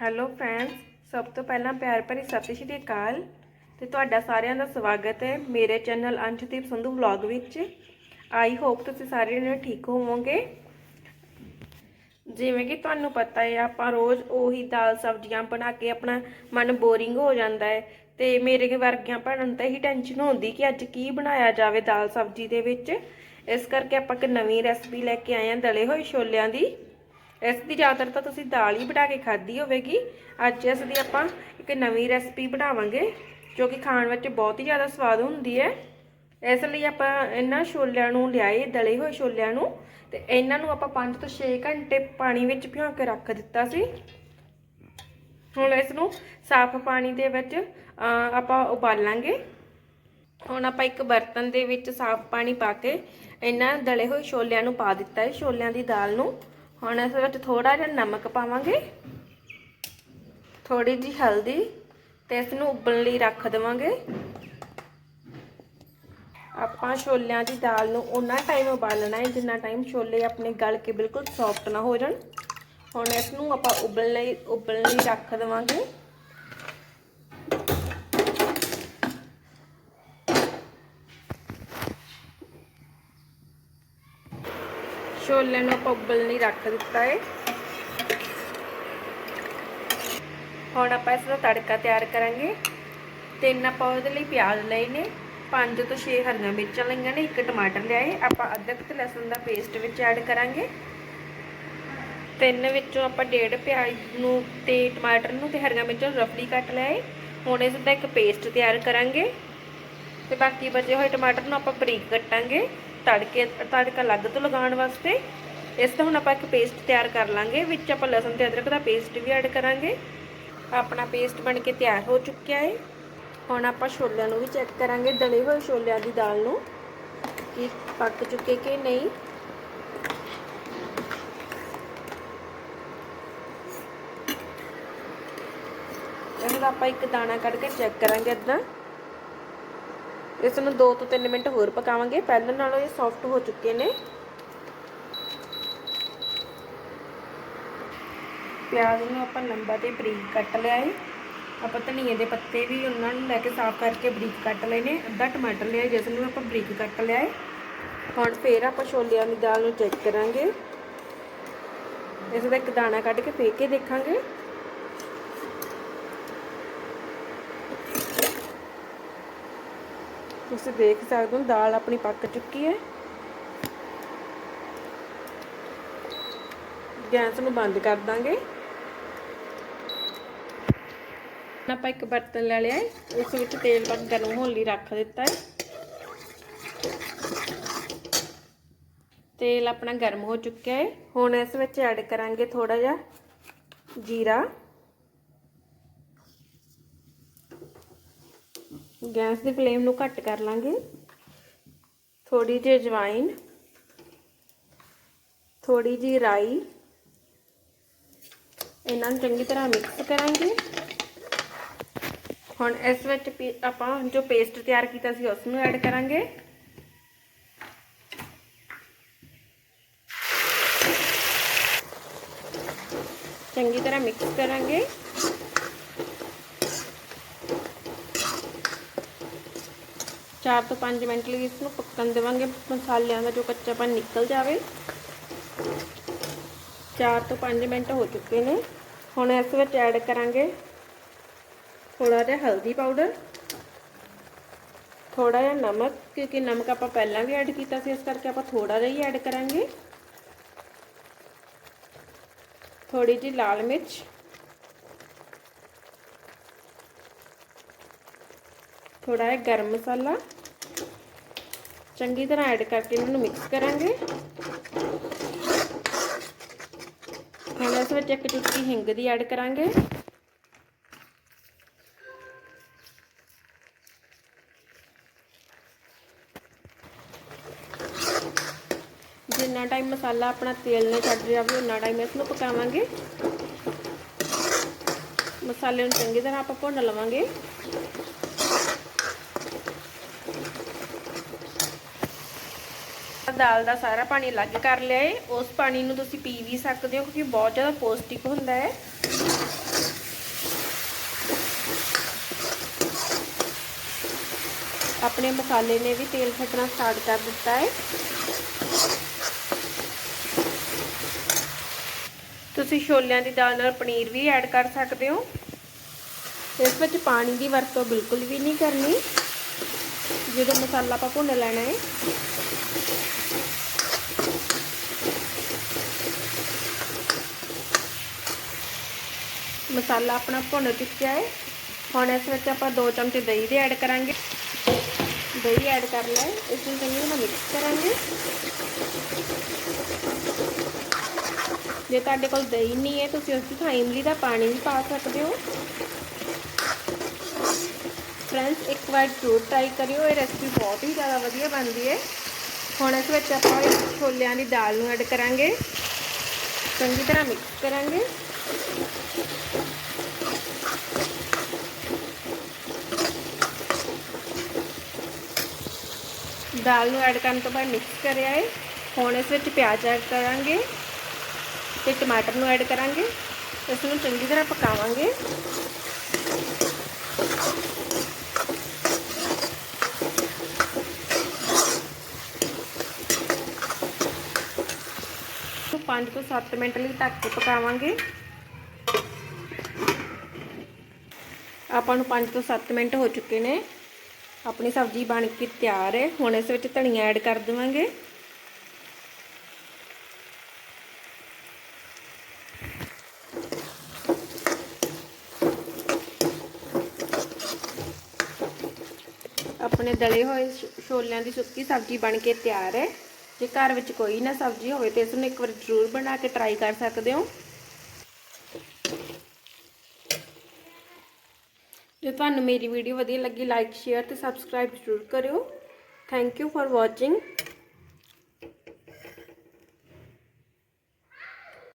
Hello friends ਸਭ ਤੋਂ ਪਹਿਲਾਂ ਪਿਆਰ ਭਰੀ ਸਤਿ ਸ਼੍ਰੀ ਅਕਾਲ ਤੇ ਤੁਹਾਡਾ ਸਾਰਿਆਂ ਦਾ ਸਵਾਗਤ ਹੈ ਮੇਰੇ ਚੈਨਲ ਅੰਸ਼ਦੀਪ ਸੰਧੂ ਵਲੌਗ ਵਿੱਚ। ਆਈ ਹੋਪ ਤੁਸੀਂ ਸਾਰੇ ਜਣੇ ਠੀਕ ਹੋਵੋਗੇ। ਜਿਵੇਂ ਕਿ ਤੁਹਾਨੂੰ ਪਤਾ ਹੈ, ਆਪਾਂ ਰੋਜ਼ ਉਹੀ ਦਾਲ ਸਬਜ਼ੀਆਂ ਬਣਾ ਕੇ ਆਪਣਾ ਮਨ ਬੋਰਿੰਗ ਹੋ ਜਾਂਦਾ ਹੈ ਤੇ ਮੇਰੇ ਵਰਗਿਆਂ ਭੈਣਾਂ ਨੂੰ ਤਾਂ ਇਹੀ ਟੈਨਸ਼ਨ ਹੁੰਦੀ ਕਿ ਅੱਜ ਕੀ ਬਣਾਇਆ ਜਾਵੇ ਦਾਲ ਸਬਜ਼ੀ ਦੇ ਵਿੱਚ। ਇਸ ਕਰਕੇ ਆਪਾਂ ਇੱਕ ਨਵੀਂ ਰੈਸਪੀ ਲੈ ਕੇ ਆਏ ਹਾਂ ਦਲੇ ਹੋਏ ਛੋਲਿਆਂ ਦੀ। ਇਸ ਦੀ ਜ਼ਿਆਦਾਤਰ ਤਾਂ ਤੁਸੀਂ ਦਾਲ ਹੀ ਬਣਾ ਕੇ ਖਾਧੀ ਹੋਵੇਗੀ। ਅੱਜ ਇਸ ਦੀ ਆਪਾਂ ਇੱਕ ਨਵੀਂ ਰੈਸਪੀ ਬਣਾਵਾਂਗੇ, ਜੋ ਕਿ ਖਾਣ ਵਿੱਚ ਬਹੁਤ ਹੀ ਜ਼ਿਆਦਾ ਸਵਾਦ ਹੁੰਦੀ ਹੈ। ਇਸ ਲਈ ਆਪਾਂ ਇਹਨਾਂ ਛੋਲਿਆਂ ਨੂੰ ਲਿਆਏ, ਦਲੇ ਹੋਏ ਛੋਲਿਆਂ ਨੂੰ, ਤੇ ਇਹਨਾਂ ਨੂੰ ਆਪਾਂ 5 ਤੋਂ 6 ਘੰਟੇ ਪਾਣੀ ਵਿੱਚ ਭਿਓ ਕੇ ਰੱਖ ਦਿੱਤਾ ਸੀ। ਹੁਣ ਇਸ ਨੂੰ ਸਾਫ਼ ਪਾਣੀ ਦੇ ਵਿੱਚ ਆਪਾਂ ਉਬਾਲਾਂਗੇ। ਹੁਣ ਆਪਾਂ ਇੱਕ ਬਰਤਨ ਦੇ ਵਿੱਚ ਸਾਫ਼ ਪਾਣੀ ਪਾ ਕੇ ਇਹਨਾਂ ਦਲੇ ਹੋਏ ਛੋਲਿਆਂ ਨੂੰ ਪਾ ਦਿੱਤਾ ਹੈ, ਛੋਲਿਆਂ ਦੀ ਦਾਲ ਨੂੰ। ਹੁਣ ਇਸ ਵਿੱਚ ਥੋੜਾ ਜਿਹਾ ਨਮਕ ਪਾਵਾਂਗੇ। ਥੋੜੀ ਜਿਹੀ ਹਲਦੀ ਤੇ ਇਸ ਨੂੰ ਉਬਲਣ ਲਈ ਰੱਖ ਦੇਵਾਂਗੇ। ਆਪਾਂ ਛੋਲਿਆਂ ਦੀ ਦਾਲ ਨੂੰ ਉਨਾ ਟਾਈਮ ਉਬਾਲਣਾ ਹੈ ਜਿੰਨਾ ਟਾਈਮ ਛੋਲੇ ਆਪਣੇ ਗਲ ਕੇ ਬਿਲਕੁਲ ਸੌਫਟ ਨਾ ਹੋ ਜਾਣ। ਹੁਣ ਇਸ ਨੂੰ ਆਪਾਂ ਉਬਲਣ ਲਈ ਉਬਲਣ ਲਈ ਰੱਖ ਦੇਵਾਂਗੇ। ਛੋਲੇ ਨੂੰ ਆਪਾਂ ਉਬਲ ਨਹੀਂ ਰੱਖ ਦਿੱਤਾ ਹੈ ਹੁਣ ਆਪਾਂ ਇਸ ਦਾ ਤੜਕਾ ਤਿਆਰ ਕਰਾਂਗੇ। ਤਿੰਨ ਆਪਾਂ ਉਹਦੇ ਲਈ ਪਿਆਜ਼ ਲਏ ਨੇ। ਪੰਜ ਤੋਂ 6 ਹਰੀਆਂ ਮਿਰਚਾਂ ਲਈਆਂ ਨੇ, ਇੱਕ ਟਮਾਟਰ ਲਿਆਏ ਆਪਾਂ ਅਦਰਕ ਤੇ ਲਸਣ ਦਾ ਪੇਸਟ ਵਿੱਚ ਐਡ ਕਰਾਂਗੇ। ਤਿੰਨ ਵਿੱਚੋਂ ਆਪਾਂ ਡੇਢ ਪਿਆਜ਼ ਨੂੰ ਤੇ ਟਮਾਟਰ ਨੂੰ ਤੇ ਹਰੀਆਂ ਮਿਰਚਾਂ ਨੂੰ ਰਫਲੀ ਕੱਟ ਲਿਆਏ ਹੁਣ ਇਸ ਦਾ ਇੱਕ ਪੇਸਟ ਤਿਆਰ ਕਰਾਂਗੇ। ਤੇ ਬਾਕੀ ਬਚੇ ਹੋਏ ਟਮਾਟਰ ਨੂੰ ਆਪਾਂ ਬਰੀਕ ਕੱਟਾਂਗੇ। ਤੜਕੇ, ਤੜਕਾ ਅਲੱਗ ਤੋਂ ਲਗਾਉਣ ਵਾਸਤੇ। ਇਸ ਦਾ ਹੁਣ ਆਪਾਂ ਇੱਕ ਪੇਸਟ ਤਿਆਰ ਕਰ ਲਾਂਗੇ, ਵਿੱਚ ਆਪਾਂ ਲਸਣ ਤੇ ਅਦਰਕ ਦਾ ਪੇਸਟ ਵੀ ਐਡ ਕਰਾਂਗੇ। ਆਪਣਾ ਪੇਸਟ ਬਣ ਕੇ ਤਿਆਰ ਹੋ ਚੁੱਕਿਆ ਹੈ ਹੁਣ ਆਪਾਂ ਛੋਲਿਆਂ ਨੂੰ ਵੀ ਚੈੱਕ ਕਰਾਂਗੇ ਦਲੇ ਹੋਏ ਛੋਲਿਆਂ ਦੀ ਦਾਲ ਨੂੰ। ਕਿ ਪੱਕ ਚੁੱਕੇ ਕਿ ਨਹੀਂ। ਇਹਨੂੰ ਆਪਾਂ ਇੱਕ ਦਾਣਾ ਕੱਢ ਕੇ ਚੈੱਕ ਕਰਾਂਗੇ ਇਦਾਂ ਇਸ ਨੂੰ 2 ਤੋਂ 3 ਮਿੰਟ ਹੋਰ ਪਕਾਵਾਂਗੇ। ਪਹਿਲਾਂ ਨਾਲੋਂ ਇਹ ਸੌਫਟ ਹੋ ਚੁੱਕੇ ਨੇ। ਪਿਆਜ਼ ਨੂੰ ਆਪਾਂ ਲੰਬਾ ਤੇ ਬਰੀਕ ਕੱਟ ਲਿਆ ਹੈ ਆਪਾਂ ਧਨੀਏ ਦੇ ਪੱਤੇ ਵੀ ਉਹਨਾਂ ਨੂੰ ਲੈ ਕੇ ਸਾਫ਼ ਕਰਕੇ ਬਰੀਕ ਕੱਟ ਲਏ ਨੇ। ਅੱਧਾ ਟਮਾਟਰ ਲਿਆ, ਜਿਸ ਨੂੰ ਆਪਾਂ ਬਰੀਕ ਕੱਟ ਲਿਆ ਹੈ ਹੁਣ ਫੇਰ ਆਪਾਂ ਛੋਲਿਆਂ ਦੀ ਦਾਲ ਨੂੰ ਚੈੱਕ ਕਰਾਂਗੇ। ਇਸ ਦਾ ਇੱਕ ਦਾਣਾ ਕੱਢ ਕੇ ਫੇਕ ਕੇ ਦੇਖਾਂਗੇ। ਤੁਸੀਂ ਦੇਖ ਸਕਦੇ ਹੋ, ਦਾਲ ਆਪਣੀ ਪੱਕ ਚੁੱਕੀ ਹੈ। ਗੈਸ ਨੂੰ ਬੰਦ ਕਰ ਦਾਂਗੇ। ਆਪਾਂ ਇੱਕ ਬਰਤਨ ਲੈ ਲਿਆ ਹੈ, ਉਸ ਵਿੱਚ ਤੇਲ ਪਾ ਗਰਮ ਹੋਣ ਲਈ ਰੱਖ ਦਿੱਤਾ ਹੈ। ਤੇਲ ਆਪਣਾ ਗਰਮ ਹੋ ਚੁੱਕਿਆ ਹੈ। ਹੁਣ ਇਸ ਵਿੱਚ ਐਡ ਕਰਾਂਗੇ ਥੋੜਾ ਜਿਹਾ ਜੀਰਾ। ਗੈਸ ਦੀ ਫਲੇਮ ਨੂੰ ਘੱਟ ਕਰ ਲਾਂਗੇ। ਥੋੜੀ ਜਿਹੀ ਅਜਵਾਇਨ ਥੋੜੀ ਜਿਹੀ ਰਾਈ, ਇਹਨਾਂ ਨੂੰ ਚੰਗੀ ਤਰ੍ਹਾਂ ਮਿਕਸ ਕਰਾਂਗੇ। ਹੁਣ ਇਸ ਵਿੱਚ ਆਪਾਂ ਜੋ ਪੇਸਟ ਤਿਆਰ ਕੀਤਾ ਸੀ ਉਸ ਨੂੰ ਐਡ ਕਰਾਂਗੇ। ਚੰਗੀ ਤਰ੍ਹਾਂ ਮਿਕਸ ਕਰਾਂਗੇ। ਚਾਰ ਤੋਂ 5 ਮਿੰਟ ਲਈ ਇਸ ਨੂੰ ਪੱਕਣ ਦੇਵਾਂਗੇ ਮਸਾਲਿਆਂ ਦਾ ਜੋ ਕੱਚਾਪਨ ਨਿਕਲ ਜਾਵੇ। 4 ਤੋਂ 5 ਮਿੰਟ ਹੋ ਚੁੱਕੇ ਨੇ। ਹੁਣ ਇਸ ਵਿੱਚ ਐਡ ਕਰਾਂਗੇ ਥੋੜਾ ਜਿਹਾ ਹਲਦੀ ਪਾਊਡਰ। ਥੋੜਾ ਜਿਹਾ ਨਮਕ, ਕਿਉਂਕਿ ਨਮਕ ਆਪਾਂ ਪਹਿਲਾਂ ਵੀ ਐਡ ਕੀਤਾ ਸੀ, ਇਸ ਕਰਕੇ ਆਪਾਂ ਥੋੜਾ ਜਿਹਾ ਹੀ ਐਡ ਕਰਾਂਗੇ। ਥੋੜੀ ਜਿਹੀ ਲਾਲ ਮਿਰਚ। ਥੋੜਾ ਜਿਹਾ ਗਰਮ ਮਸਾਲਾ। ਚੰਗੀ ਤਰ੍ਹਾਂ ਐਡ ਕਰਕੇ ਇਹਨਾਂ ਨੂੰ ਮਿਕਸ ਕਰਾਂਗੇ। ਹੁਣ ਇਸ ਵਿੱਚ ਇੱਕ ਚੁਟਕੀ ਹਿੰਗ ਦੀ ਐਡ ਕਰਾਂਗੇ। ਜਿੰਨਾ ਟਾਈਮ ਮਸਾਲਾ ਆਪਣਾ ਤੇਲ ਨਾਲ ਛੱਡ ਜਾਵੇ, ਉਨਾ ਟਾਈਮ ਇਸ ਨੂੰ ਪਕਾਵਾਂਗੇ। ਮਸਾਲੇ ਨੂੰ ਚੰਗੀ ਤਰ੍ਹਾਂ ਆਪਾਂ ਭੁੰਨ ਲਵਾਂਗੇ। ਦਾਲ ਦਾ ਸਾਰਾ ਪਾਣੀ ਅਲੱਗ ਕਰ ਲਿਆ ਏ। ਉਸ ਪਾਣੀ ਨੂੰ ਤੁਸੀਂ ਪੀ ਵੀ ਸਕਦੇ ਹੋ ਕਿਉਂਕਿ ਬਹੁਤ ਜ਼ਿਆਦਾ ਪੌਸ਼ਟਿਕ ਹੁੰਦਾ ਹੈ ਆਪਣੇ ਮਸਾਲੇ ਨੇ ਵੀ ਤੇਲ ਖੱਟਣਾ ਸਟਾਰਟ ਕਰ ਦਿੱਤਾ ਹੈ ਤੁਸੀਂ ਛੋਲਿਆਂ ਦੀ ਦਾਲ ਨਾਲ ਪਨੀਰ ਵੀ ਐਡ ਕਰ ਸਕਦੇ ਹੋ। ਇਸ ਵਿੱਚ ਪਾਣੀ ਦੀ ਵਰਤੋਂ ਬਿਲਕੁਲ ਵੀ ਨਹੀਂ ਕਰਨੀ। ਜਦੋਂ ਮਸਾਲਾ ਆਪਾਂ ਭੁੰਨ ਲੈਣਾ ਹੈ ਮਸਾਲਾ ਆਪਣਾ ਭੁੰਨ ਚੁੱਕਿਆ ਹੈ। ਹੁਣ ਇਸ ਵਿੱਚ ਆਪਾਂ 2 ਚਮਚੇ ਦਹੀਂ ਦੇ ਐਡ ਕਰਾਂਗੇ। ਦਹੀਂ ਐਡ ਕਰ ਲਿਆ ਇਸ ਨੂੰ ਚੰਗੀ ਤਰ੍ਹਾਂ ਮਿਕਸ ਕਰਾਂਗੇ। ਜੇ ਤੁਹਾਡੇ ਕੋਲ ਦਹੀਂ ਨਹੀਂ ਹੈ, ਤੁਸੀਂ ਉਸ ਦੀ ਥਾਂ ਇਮਲੀ ਦਾ ਪਾਣੀ ਵੀ ਪਾ ਸਕਦੇ ਹੋ। ਫਰੈਂਡਸ, ਇੱਕ ਵਾਰ ਜ਼ਰੂਰ ਟਰਾਈ ਕਰਿਓ। ਇਹ ਰੈਸਪੀ ਬਹੁਤ ਹੀ ਜ਼ਿਆਦਾ ਵਧੀਆ ਬਣਦੀ ਹੈ। ਹੁਣ ਇਸ ਵਿੱਚ ਆਪਾਂ ਛੋਲਿਆਂ ਦੀ ਦਾਲ ਨੂੰ ਐਡ ਕਰਾਂਗੇ। ਚੰਗੀ ਤਰ੍ਹਾਂ ਮਿਕਸ ਕਰਾਂਗੇ। ਦਾਲ ਨੂੰ ਐਡ ਕਰਨ ਤੋਂ ਬਾਅਦ ਮਿਕਸ ਕਰਿਆ ਹੈ ਹੁਣ ਇਸ ਵਿੱਚ ਪਿਆਜ਼ ਐਡ ਕਰਾਂਗੇ ਤੇ ਟਮਾਟਰ ਨੂੰ ਐਡ ਕਰਾਂਗੇ। ਇਸ ਨੂੰ ਚੰਗੀ ਤਰ੍ਹਾਂ ਪਕਾਵਾਂਗੇ। ਤੋਂ 5 ਤੋਂ 7 ਮਿੰਟ ਲਈ ਢੱਕ ਕੇ ਪਕਾਵਾਂਗੇ। ਆਪਾਂ ਨੂੰ 5 ਤੋਂ 7 ਮਿੰਟ ਹੋ ਚੁੱਕੇ ਨੇ। ਆਪਣੀ ਸਬਜ਼ੀ ਬਣ ਕੇ ਤਿਆਰ ਹੈ। ਹੁਣ ਇਸ ਵਿੱਚ ਧਨੀਆ ਐਡ ਕਰ ਦੇਵਾਂਗੇ। ਆਪਣੇ ਦਲੇ ਹੋਏ ਛੋਲਿਆਂ ਦੀ ਸੁੱਕੀ ਸਬਜ਼ੀ ਬਣ ਕੇ ਤਿਆਰ ਹੈ। ਜੇ ਘਰ ਵਿੱਚ ਕੋਈ ਨਾ ਸਬਜ਼ੀ ਹੋਵੇ ਤੇ ਇਸ ਨੂੰ ਇੱਕ ਵਾਰ ਜ਼ਰੂਰ ਬਣਾ ਕੇ ਟਰਾਈ ਕਰ ਸਕਦੇ ਹੋ। ਜੇ ਤੁਹਾਨੂੰ ਮੇਰੀ ਵੀਡੀਓ ਵਧੀਆ ਲੱਗੀ ਲਾਈਕ ਸ਼ੇਅਰ ਤੇ ਸਬਸਕ੍ਰਾਈਬ ਜ਼ਰੂਰ ਕਰਿਓ। Thank you for watching